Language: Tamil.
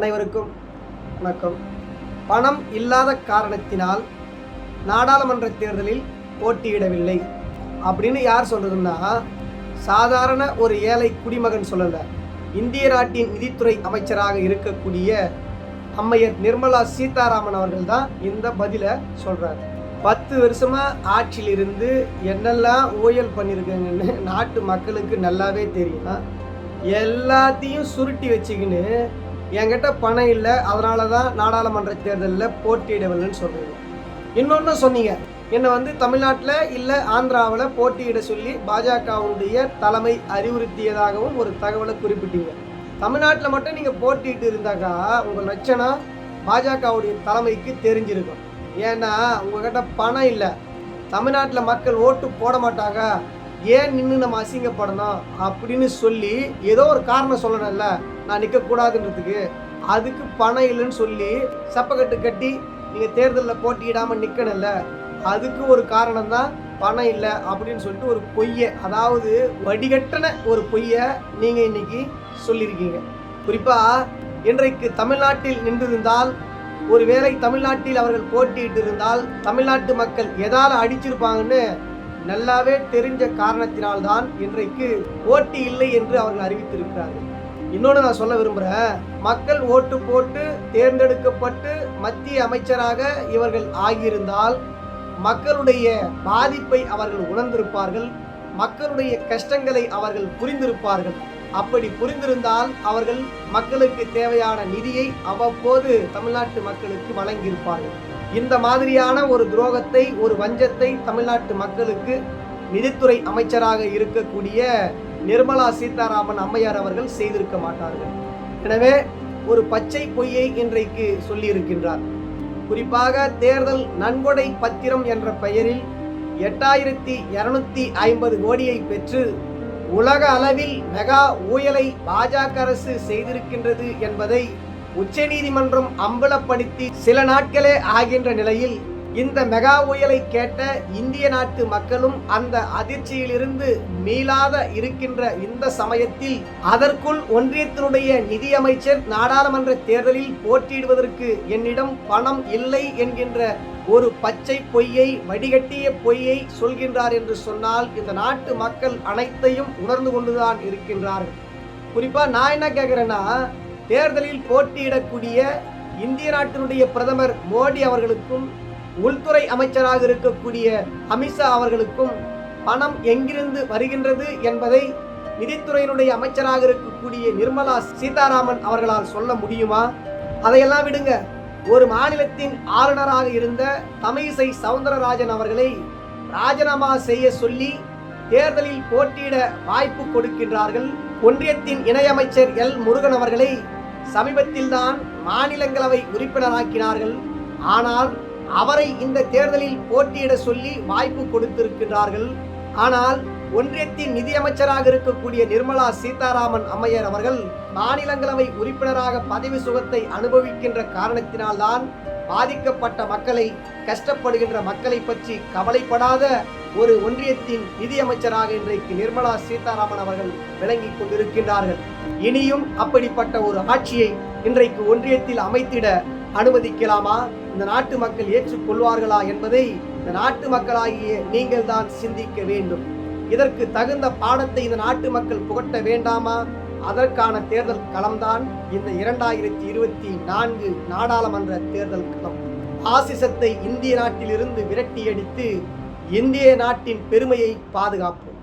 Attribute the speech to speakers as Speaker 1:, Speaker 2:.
Speaker 1: அனைவருக்கும் வணக்கம். பணம் இல்லாத காரணத்தினால் நாடாளுமன்ற தேர்தலில் போட்டியிடவில்லை அப்படின்னு யார் சொல்றதுன்னா சாதாரண ஒரு ஏழை குடிமகன் சொல்லலை. இந்திய நாட்டின் நிதித்துறை அமைச்சராக இருக்கக்கூடிய அம்மையர் நிர்மலா சீதாராமன் அவர்கள் தான் இந்த பதிலை சொல்கிறார் பத்து வருஷமாக ஆட்சியில் இருந்து என்னெல்லாம் ஊழல் பண்ணியிருக்காங்கன்னு நாட்டு மக்களுக்கு நல்லாவே தெரியும். எல்லாத்தையும் சுருட்டி வச்சுக்கின்னு என்கிட்ட பணம் இல்லை அதனால தான் நாடாளுமன்ற தேர்தலில் போட்டியிடவில்லைன்னு சொல்கிறீங்க இன்னொன்று சொன்னீங்க என்னை வந்து தமிழ்நாட்டில் இல்லை ஆந்திராவில் போட்டியிட சொல்லி பாஜகவுடைய தலைமை அறிவுறுத்தியதாகவும் ஒரு தகவலை குறிப்பிட்டீங்க. தமிழ்நாட்டில் மட்டும் நீங்கள் போட்டியிட்டு இருந்தாக்கா உங்கள் லட்சணம் பாஜகவுடைய தலைமைக்கு தெரிஞ்சிருக்கும். ஏன்னா உங்ககிட்ட பணம் இல்லை. தமிழ்நாட்டில் மக்கள் ஓட்டு போட மாட்டாங்க. ஏன் நின்று நம்ம அசிங்கப்படணும் அப்படின்னு சொல்லி ஏதோ ஒரு காரணம் சொல்லணும்ல? நான் நிற்கக்கூடாதுன்றதுக்கு அதுக்கு பணம் இல்லைன்னு சொல்லி செப்பக்கட்டு கட்டி நீங்கள் தேர்தலில் போட்டியிடாமல் நிற்கணும்ல அதுக்கு ஒரு காரணம் தான் பணம் இல்லை அப்படின்னு சொல்லிட்டு ஒரு பொய்யை அதாவது வடிகட்டின ஒரு பொய்யை நீங்கள் இன்னைக்கு சொல்லியிருக்கீங்க. குறிப்பாக இன்றைக்கு தமிழ்நாட்டில் நின்றிருந்தால் ஒருவேளை தமிழ்நாட்டில் அவர்கள் போட்டியிட்டு இருந்தால் தமிழ்நாட்டு மக்கள் எதால அடிச்சிருப்பாங்கன்னு நல்லாவே தெரிஞ்ச காரணத்தினால்தான் இன்றைக்கு போட்டி இல்லை என்று அவர்கள் அறிவித்திருக்கிறார்கள். இன்னொன்று நான் சொல்ல விரும்புகிறேன் மக்கள் ஓட்டு போட்டு தேர்ந்தெடுக்கப்பட்டு மத்திய அமைச்சராக இவர்கள் ஆகியிருந்தால் மக்களுடைய பாதிப்பை அவர்கள் உணர்ந்திருப்பார்கள். மக்களுடைய கஷ்டங்களை அவர்கள் புரிந்திருப்பார்கள். அப்படி புரிந்திருந்தால் அவர்கள் மக்களுக்கு தேவையான நிதியை அவ்வப்போது தமிழ்நாட்டு மக்களுக்கு வழங்கியிருப்பார்கள். இந்த மாதிரியான ஒரு துரோகத்தை ஒரு வஞ்சத்தை தமிழ்நாட்டு மக்களுக்கு நிதித்துறை அமைச்சராக இருக்கக்கூடிய நிர்மலா சீதாராமன் அம்மையார் அவர்கள் செய்திருக்க மாட்டார்கள். எனவே ஒரு பச்சை பொய்யை இன்றைக்கு சொல்லியிருக்கின்றார். குறிப்பாக தேர்தல் நன்கொடை பத்திரம் என்ற பெயரில் எட்டாயிரத்தி இருநூத்தி ஐம்பது கோடியை பெற்று உலக அளவில் மெகா ஊழலை பாஜக அரசு செய்திருக்கின்றது என்பதை உச்சநீதிமன்றம் அம்பலப்படுத்தி சில நாட்களே ஆகின்ற நிலையில் இந்த மெகா புயலை கேட்ட இந்திய நாட்டு மக்களும் அந்த அதிர்ச்சியிலிருந்து மீளாத இருக்கின்ற இந்த சமயத்தில் அதற்குள் ஒன்றியத்தினுடைய நிதியமைச்சர் நாடாளுமன்ற தேர்தலில் போட்டியிடுவதற்கு என்னிடம் பணம் இல்லை என்கின்ற ஒரு பச்சை பொய்யை வடிகட்டிய பொய்யை சொல்கின்றார் என்று சொன்னால் இந்த நாட்டு மக்கள் அனைத்தையும் உணர்ந்து கொண்டுதான் இருக்கின்றார்கள். குறிப்பா நான் என்ன கேட்கிறேன்னா தேர்தலில் போட்டியிடக்கூடிய இந்திய நாட்டினுடைய பிரதமர் மோடி அவர்களுக்கும் உள்துறை அமைச்சராக இருக்கக்கூடிய அமித்ஷா அவர்களுக்கும் பணம் எங்கிருந்து வருகின்றது என்பதை நிதித்துறையினுடைய அமைச்சராக இருக்கக்கூடிய நிர்மலா சீதாராமன் அவர்களால் சொல்ல முடியுமா? அதையெல்லாம் விடுங்க. ஒரு மாநிலத்தின் ஆளுநராக இருந்த தமிழிசை சவுந்தரராஜன் அவர்களை ராஜினாமா செய்ய சொல்லி தேர்தலில் போட்டியிட வாய்ப்பு கொடுக்கின்றார்கள். ஒன்றியத்தின் இணையமைச்சர் எல் முருகன் அவர்களை சமீபத்தில்தான் மாநிலங்களவை உறுப்பினராக்கினார்கள். ஆனால் அவரை இந்த தேர்தலில் போட்டியிட சொல்லி வாய்ப்பு கொடுத்திருக்கின்றார்கள். ஆனால் ஒன்றியத்தின் நிதியமைச்சராக இருக்கக்கூடிய நிர்மலா சீதாராமன் அம்மையர் அவர்கள் மாநிலங்களவை உறுப்பினராக பதவி சுகத்தை அனுபவிக்கின்ற காரணத்தினால்தான் பாதிக்கப்பட்ட மக்களை கஷ்டப்படுகின்ற மக்களை பற்றி கவலைப்படாத ஒரு ஒன்றியத்தின் நிதியமைச்சராக இன்றைக்கு நிர்மலா சீதாராமன் அவர்கள் விளங்கி கொண்டிருக்கின்றார்கள். இனியும் அப்படிப்பட்ட ஒரு ஆட்சியை இன்றைக்கு ஒன்றியத்தில் அமைத்திட அனுமதிக்கலாமா? இந்த நாட்டு மக்கள் ஏற்றுக்கொள்வார்களா என்பதை இந்த நாட்டு மக்களாகிய நீங்கள் தான் சிந்திக்க வேண்டும். இதற்கு தகுந்த பாடத்தை இந்த நாட்டு மக்கள் புகட்ட வேண்டாமா? அதற்கான தேர்தல் களம்தான் இந்த இரண்டாயிரத்தி இருபத்தி நான்கு நாடாளுமன்ற தேர்தல் களம். ஆசிசத்தை இந்திய நாட்டிலிருந்து விரட்டியடித்து இந்திய நாட்டின் பெருமையை பாதுகாப்போம்.